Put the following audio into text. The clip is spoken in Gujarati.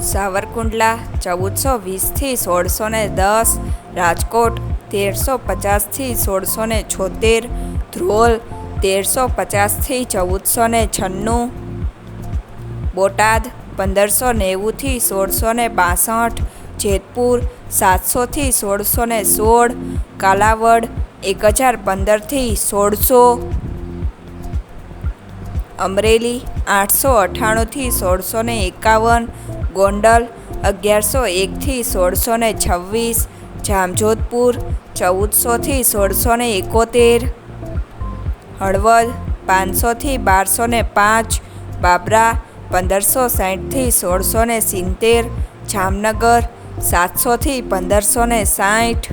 સાવરકુંડલા ચૌદસો વીસથી સોળસો ને દસ, રાજકોટ તેરસો પચાસથી સોળસો ને છોતેર, ધ્રોલ તેરસો પચાસથી ચૌદસો ને છન્નું, બોટાદ પંદરસો નેવુંથી સોળસો ને બાસઠ, જેતપુર સાતસોથી સોળસો ને સોળ, કાલાવડ એક હજાર પંદરથી સોળસો, અમરેલી આઠસો અઠ્ઠાણુંથી સોળસો ને એકાવન, ગોંડલ અગિયારસો એકથી સોળસો ને છવ્વીસ, જામજોધપુર ચૌદસોથી સોળસો ને એકોતેર, હળવદ પાંચસોથી બારસો ને પાંચ, બાબરા પંદરસો સાઠથી સોળસો ને સિત્તેર, જામનગર સાતસોથી પંદરસો ને સાઠ